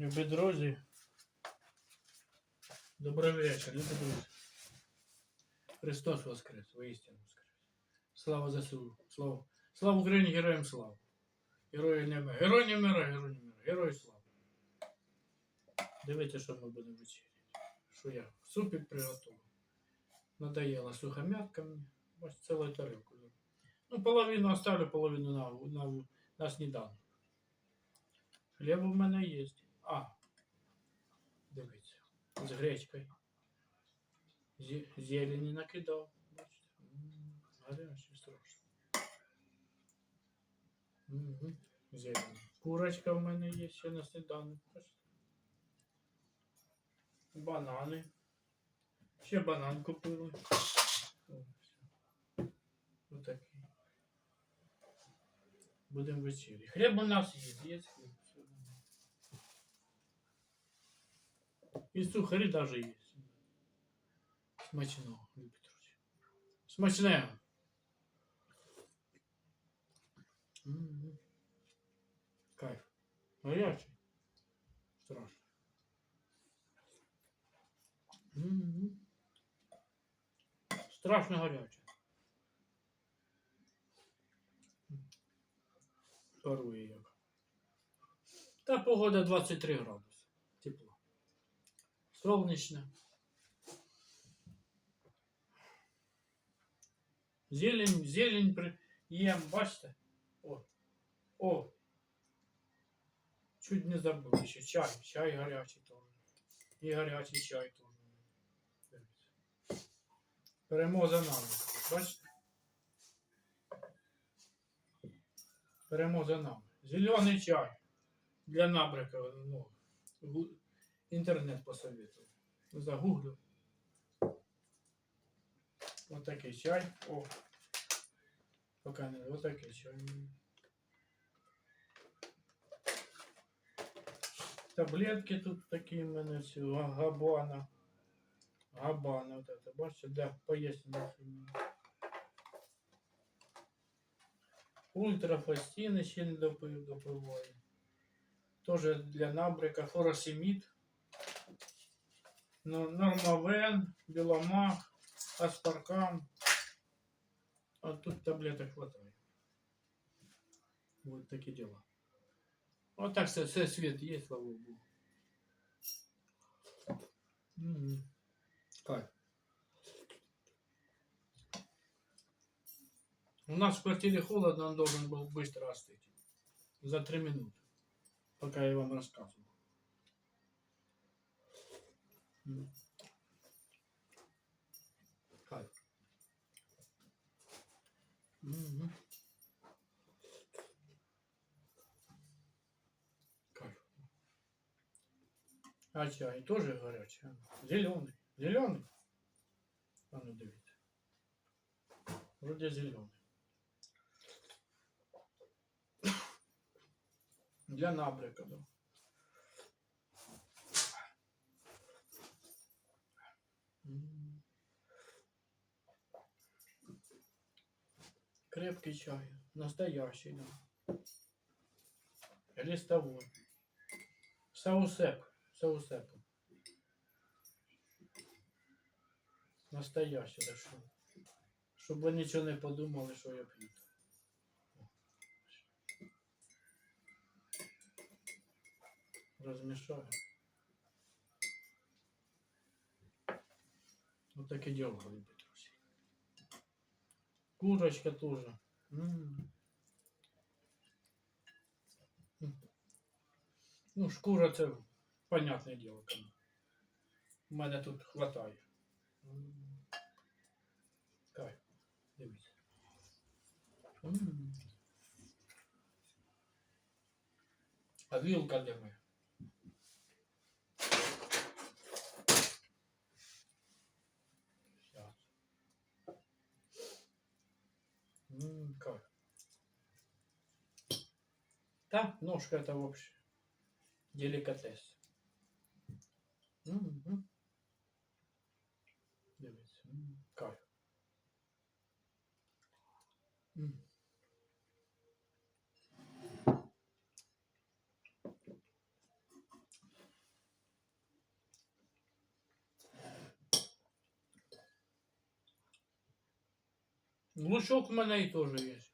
Любі друзі. Добрий вечір, любі друзі. Христос Воскрес, воістину Воскрес. Слава ЗСУ, слава. Слава Україні, героям слава. Герої не мира. Герой не мира, герой не мира. Герой слава. Дивіться, що ми будемо вечеряти. Що я супик приготував. Надоело сухомятка мені. Ось цілу тарелку. Ну, половину оставлю, половину на, на, на сніданок. Хліб у мене є. А. Дивіться. З гречкою. Зелені накидав. Бачите. М, Гарячий страшно. Угу. Зелені. Курочка в мене є ще на сніданок. Банани. Ще банан купили. О, все. Отакий. Будемо вечері. Хліб у нас є, є хліб. І сухарі даже є. Смачного, любі друзі. Смачного. М-м. Кайф. Гарячий. Страшно. Страшно гарячий. Парує як. Та погода 23 градуси. Сонячно. Зелень, зелень їм, бачите? О, о. Чуть не забув ще чай, чай гарячий теж. І гарячий чай. Дивіться. Беремо за нами. Бачите? Беремо за нами. Зелений чай. Для набряка, ну, интернет посоветую. Загуглю. Вот такий чай. О. Пока не вот такий чай. Таблетки тут такі в мене всі. Габана. Габана вот это. Бачите, да, поесть не Ультрафастин ще не допив, допиваю. Тоже для набряка фуросемид. Ну, Нормавен, Беломах, Аспаркам. А тут таблеток хватает. Вот такие дела. Вот так все, все свет есть, слава богу. Кайф. У нас в квартире холодно, он должен был быстро остыть. За три минуты. Пока я вам рассказывал. Кайф. Мгм. Кайф. А чай тоже горячий. Зеленый. Зеленый. А ну дивіться. Вроде зеленый. Для набряка, Крепкий чай. Настоящий, да. Листовой. Саусеп. Саусеп. Настоящий, да що. Щоб ви нічого не подумали, що я п'ю. Розмішаю. Вот таке діло, друзі. Курочка тоже. М. М. Ну, шкура це понятне діло. кому. У мене тут хватає. М. Кайф. Дивіться. М. А вилка де моя? ножка это вообще деликатес. Угу. Дивіться. Кайф. Лучок в мене і теж є.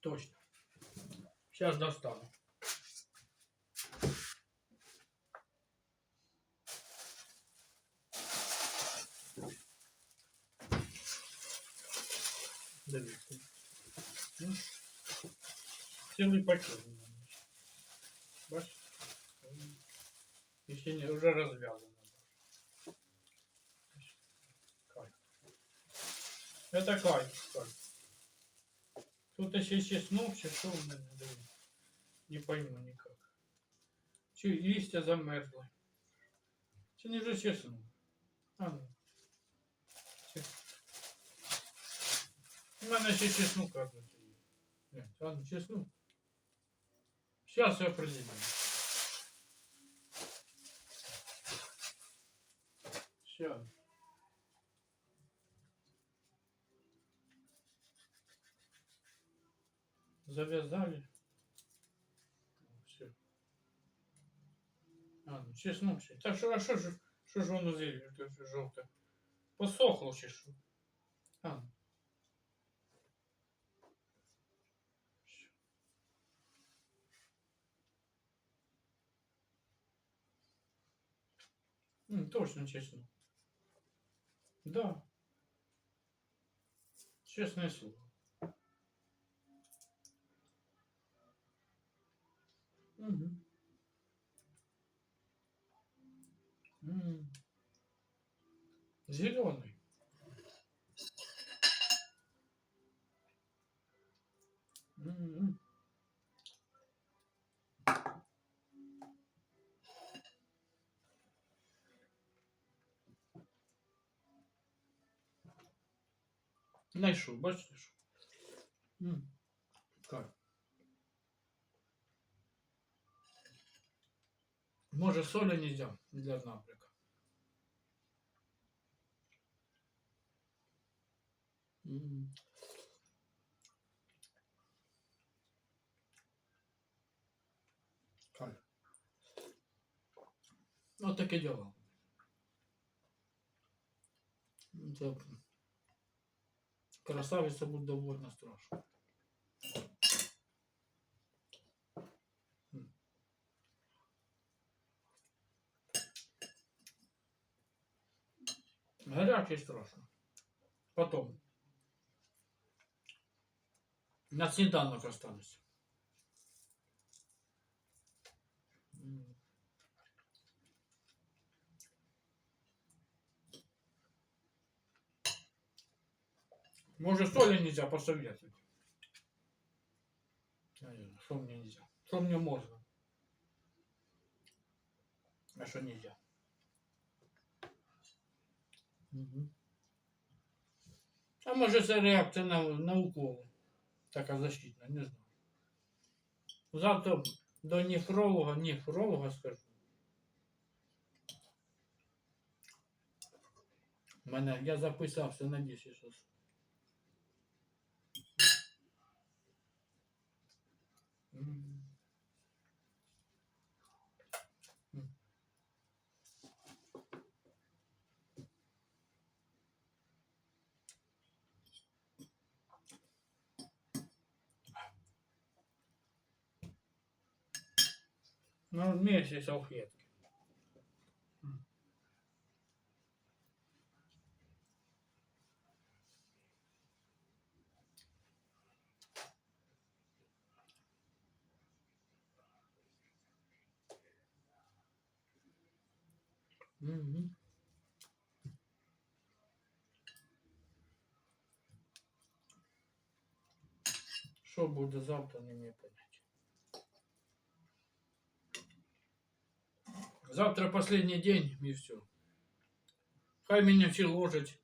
Точно. Сейчас достану. Дивіться. Ну, Цілий пакет. у мене. Бачиш? І ще не, вже розв'язано. Кайф. Это кайф, кайф. Тут ще чеснок, чи що в мене дивіться. Не пойму никак. Чи листья замерзли. Чи не вже чеснок? А ну. Чи- У мене ще чеснок, кажуть, є. Ні, а ну чеснок. Сейчас я определю. Сейчас. Завязали. Все. А, ну чеснок. Так що, а що ж, що ж воно зелень жовте? Посохло чи що? А. ну. М, точно честно. Да. Честное слово. М. Зеленый. Знайшов, бачите що? М. Как? Може соли нельзя для напряга. Вот таке діло. Красавиця буде довольно страшно. Горячий страшно. Потом. На сніданок останусь. Может, соли нельзя посоветовать? Наверное, Что мне нельзя? Что мне можно? А что нельзя? А може це реакція на наукову, така защитна, не знаю. Завтра до нефролога, нефролога скажу. Мене, я записався на 10 часов. Ну, вместе салфетки. Мгм. Що буде завтра, не мені понять. Завтра последний день и все. Хай меня всі ложать.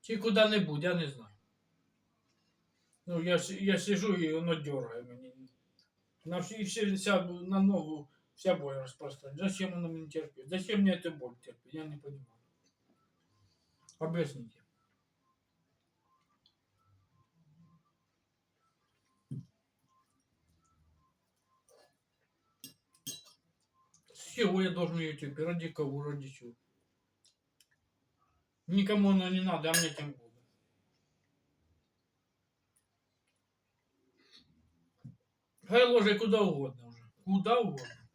Чи куди-небудь, я не знаю. Ну, я, с- я сижу і воно дергає мені. На всі, всі, вся, на ногу вся боль распространяется. Зачем воно мені терпеть? Зачем мне эта боль терпеть? Я не понимаю. Объясните. Чего я должен ее терпеть? Ради кого, ради чего? Никому оно не надо, а мне тем более. Хай ложи куда угодно уже. Куда угодно.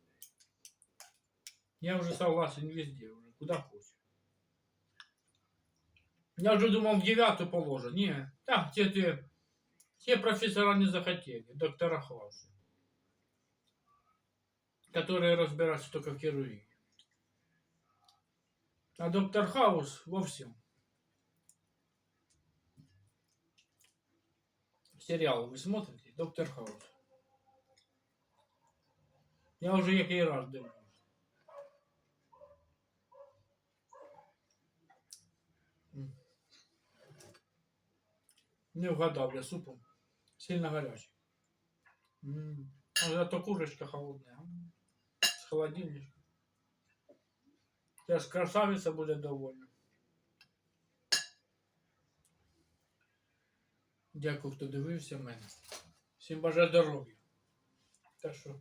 Я уже согласен везде уже. Куда хочешь. Я уже думал в девятую положу. Не, так, те, те, те профессора не захотели. Доктора Хауса. Которые разбираются только в хирургии. А доктор Хаус во всем. Сериал вы смотрите? Доктор Хаус. Я уже який раз. М. Не вгадав я супом. Сильно гарячий. М. А зато курочка холодная М. З холодильничка. Теж красавиця буде довольна. Дякую, хто дивився мене. Всім бажаю здоров'я. Так що,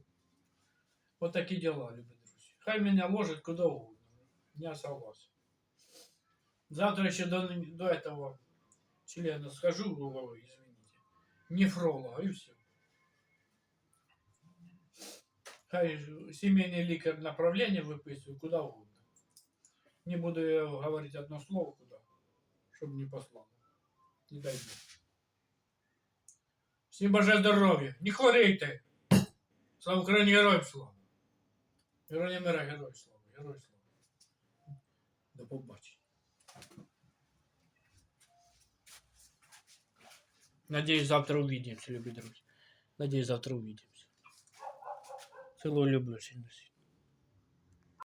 от такі діла, любі друзі. Хай мене ложить куди угодно. Я согласен. Завтра еще до, до этого члена схожу, ой, извините, нефролога и все. Хай семейный ликарь направление выписываю куда угодно. Не буду я говорить одно слово куда, чтобы не послал. Не дай Бог. Всім бажаю здоров'я. Не хворійте. Слава Україні, героям слава. Героям мира, героям слава. Героям слава. До побачення. Надеюсь, завтра увидимся, любые друзья. Надеюсь, завтра увидимся. Целую, люблю сильно.